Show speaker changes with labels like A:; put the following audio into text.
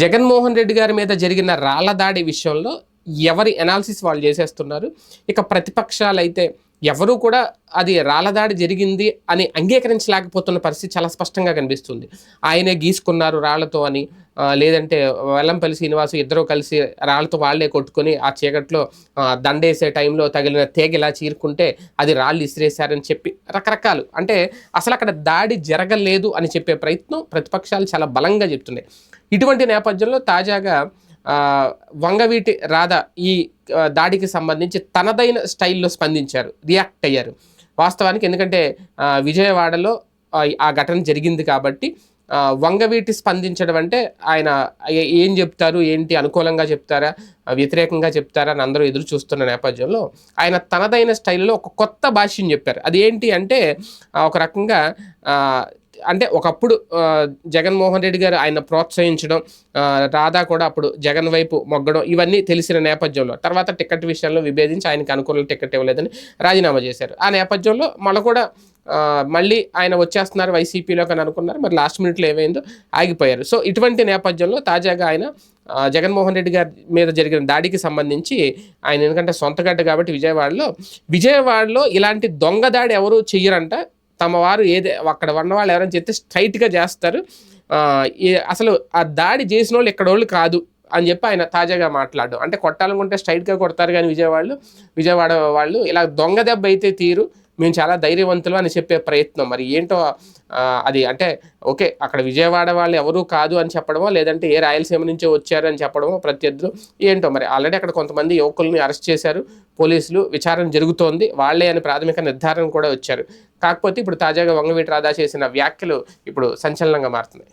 A: జగన్మోహన్ రెడ్డి గారి మీద జరిగిన రాళ్ళ దాడి విషయంలో ఎవరి ఎనాలిసిస్ వాళ్ళు చేసేస్తున్నారు? ఇక ప్రతిపక్షాలు అయితే ఎవరూ కూడా అది రాళ్ళదాడి జరిగింది అని అంగీకరించలేకపోతున్న పరిస్థితి చాలా స్పష్టంగా కనిపిస్తుంది. ఆయనే గీసుకున్నారు రాళ్ళతో అని లేదంటే వెల్లంపల్లి శ్రీనివాసు ఇద్దరు కలిసి రాళ్ళతో వాళ్ళే కొట్టుకొని ఆ చీకట్లో దండేసే టైంలో తగిలిన తీగ ఇలా చీరుకుంటే అది రాళ్ళు ఇసిరేశారని చెప్పి రకరకాలు. అంటే అసలు అక్కడ దాడి జరగలేదు అని చెప్పే ప్రయత్నం ప్రతిపక్షాలు చాలా బలంగా చెప్తున్నాయి. ఇటువంటి నేపథ్యంలో తాజాగా వంగవీటి రాధ ఈ దాడికి సంబంధించి తనదైన స్టైల్లో స్పందించారు రియాక్ట్ అయ్యారు. వాస్తవానికి ఎందుకంటే విజయవాడలో ఆ, ఘటన జరిగింది కాబట్టి వంగవీటి స్పందించడం అంటే ఆయన ఏం చెప్తారు ఏంటి అనుకూలంగా చెప్తారా వ్యతిరేకంగా చెప్తారా అని అందరూ ఎదురు చూస్తున్న నేపథ్యంలో ఆయన తనదైన స్టైల్లో ఒక కొత్త భాష్యం చెప్పారు. అది ఏంటి అంటే ఒక రకంగా అంటే ఒకప్పుడు జగన్మోహన్ రెడ్డి గారు ఆయన ప్రోత్సహించడం రాధా కూడా అప్పుడు జగన్ వైపు మొగ్గడం ఇవన్నీ తెలిసిన నేపథ్యంలో తర్వాత టికెట్ విషయంలో విభేదించి ఆయనకి అనుకూల టికెట్ ఇవ్వలేదని రాజీనామా చేశారు. ఆ నేపథ్యంలో మళ్ళీ కూడా మళ్ళీ ఆయన వచ్చేస్తున్నారు వైసీపీలోకి అని అనుకున్నారు. మరి లాస్ట్ మినిట్లో ఏమైందో ఆగిపోయారు. సో ఇటువంటి నేపథ్యంలో తాజాగా ఆయన జగన్మోహన్ రెడ్డి గారి మీద జరిగిన దాడికి సంబంధించి ఆయన ఎందుకంటే సొంతగడ్డ కాబట్టి విజయవాడలో విజయవాడలో ఇలాంటి దొంగ దాడి ఎవరు చెయ్యరంట. తమ వారు ఏదే అక్కడ ఉన్న వాళ్ళు ఎవరైనా చెప్తే స్ట్రైట్గా చేస్తారు. అసలు ఆ దాడి చేసిన వాళ్ళు ఇక్కడ వాళ్ళు కాదు అని చెప్పి ఆయన తాజాగా మాట్లాడడం. అంటే కొట్టాలనుకుంటే స్ట్రైట్గా కొడతారు కానీ విజయవాడలో విజయవాడ వాళ్ళు ఇలా దొంగ దెబ్బ అయితే తీరు. మేము చాలా ధైర్యవంతులు అని చెప్పే ప్రయత్నం. మరి ఏంటో అది అంటే ఓకే అక్కడ విజయవాడ వాళ్ళు ఎవరూ కాదు అని చెప్పడమో లేదంటే ఏ రాయలసీమ నుంచో వచ్చారు అని చెప్పడమో ప్రత్యర్థులు ఏంటో. మరి ఆల్రెడీ అక్కడ కొంతమంది యువకుల్ని అరెస్ట్ చేశారు పోలీసులు విచారణ జరుగుతోంది వాళ్ళే అని ప్రాథమిక నిర్ధారణ కూడా వచ్చారు. కాకపోతే ఇప్పుడు తాజాగా వంగవీటి రాధా చేసిన వ్యాఖ్యలు ఇప్పుడు సంచలనంగా మారుతున్నాయి.